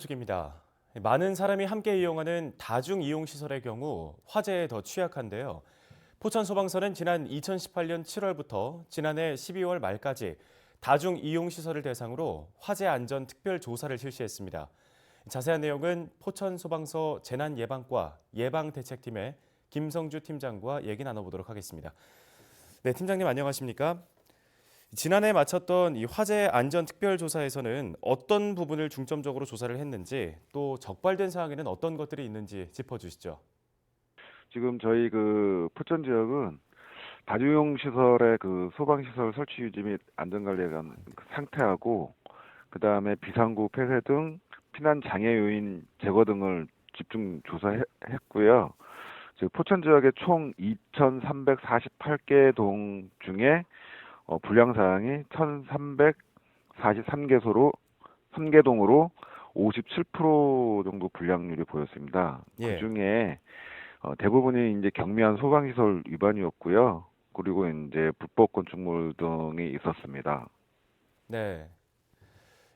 소식입니다. 많은 사람이 함께 이용하는 다중 이용 시설의 경우 화재에 더 취약한데요. 포천 소방서는 지난 2018년 7월부터 지난해 12월 말까지 다중 이용 시설을 대상으로 화재 안전 특별 조사를 실시했습니다. 자세한 내용은 포천 소방서 재난 예방과 예방 대책팀의 김성주 팀장과 얘기 나눠보도록 하겠습니다. 네, 팀장님 안녕하십니까? 지난해 마쳤던 이 화재 안전 특별 조사에서는 어떤 부분을 중점적으로 조사를 했는지 또 적발된 사항에는 어떤 것들이 있는지 짚어주시죠. 지금 저희 그 포천 지역은 다중용 시설의 그 소방 시설 설치 유지 및 안전 관리에 관한 그 상태하고 그 다음에 비상구 폐쇄 등 피난 장애 요인 제거 등을 집중 조사했고요. 즉 포천 지역의 총 2,348개 동 중에 어, 불량 사항이 1,343개소로 3개 동으로 57% 정도 불량률이 보였습니다. 예. 그 중에 어, 대부분이 이제 경미한 소방시설 위반이었고요. 그리고 이제 불법 건축물 등이 있었습니다. 네.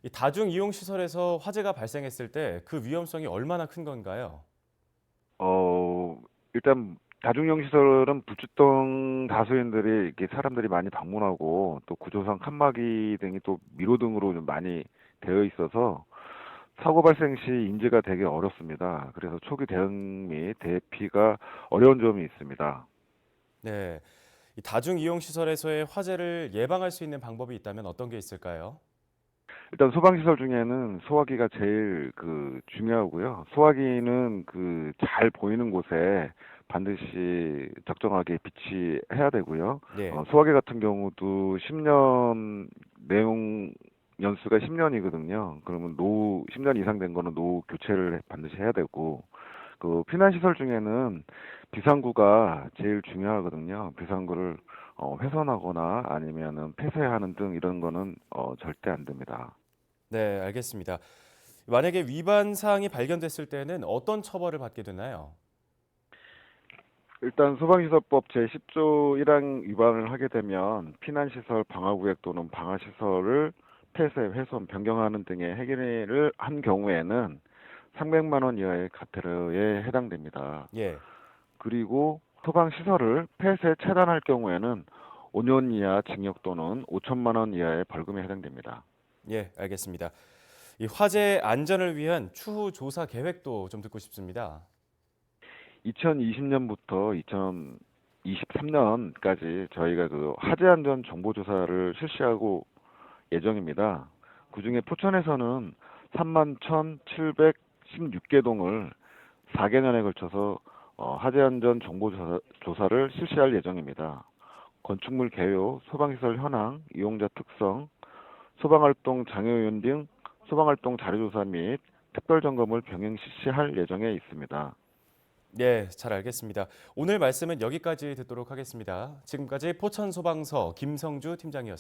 이 다중 이용 시설에서 화재가 발생했을 때 그 위험성이 얼마나 큰 건가요? 어, 일단 다중용 시설은 불주등 다수인들이 이렇게 사람들이 많이 방문하고 또 구조상 칸막이 등이 또 미로 등으로 좀 많이 되어 있어서 사고 발생 시 인지가 되게 어렵습니다. 그래서 초기 대응 및 대피가 어려운 점이 있습니다. 네. 이 다중 이용 시설에서의 화재를 예방할 수 있는 방법이 있다면 어떤 게 있을까요? 일단 소방시설 중에는 소화기가 제일 그 중요하고요. 소화기는 그 잘 보이는 곳에 반드시 적정하게 비치해야 되고요. 네. 어, 소화기 같은 경우도 10년 내용 연수가 10년이거든요. 그러면 노후 10년 이상 된 거는 노후 교체를 반드시 해야 되고 그 피난 시설 중에는 비상구가 제일 중요하거든요. 비상구를 어, 훼손하거나 아니면은 폐쇄하는 등 이런 거는 어, 절대 안 됩니다. 네, 알겠습니다. 만약에 위반 사항이 발견됐을 때는 어떤 처벌을 받게 되나요? 일단 소방시설법 제10조 1항 위반을 하게 되면 피난시설 방화구역 또는 방화시설을 폐쇄, 훼손, 변경하는 등의 행위를 한 경우에는 300만 원 이하의 과태료에 해당됩니다. 예. 그리고 소방시설을 폐쇄, 차단할 경우에는 5년 이하 징역 또는 5천만 원 이하의 벌금에 해당됩니다. 예, 알겠습니다. 이 화재 안전을 위한 추후 조사 계획도 좀 듣고 싶습니다. 2020년부터 2023년까지 저희가 그 화재 안전 정보 조사를 실시하고 예정입니다. 그중에 포천에서는 3만 1,716개 동을 4개년에 걸쳐서 어, 화재 안전 정보 조사, 조사 를 실시할 예정입니다. 건축물 개요, 소방시설 현황, 이용자 특성, 소방활동 장애요인 등 소방활동 자료조사 및 특별 점검을 병행 실시할 예정에 있습니다. 예, 잘 알겠습니다. 오늘 말씀은 여기까지 듣도록 하겠습니다. 지금까지 포천 소방서 김성주 팀장이었습니다.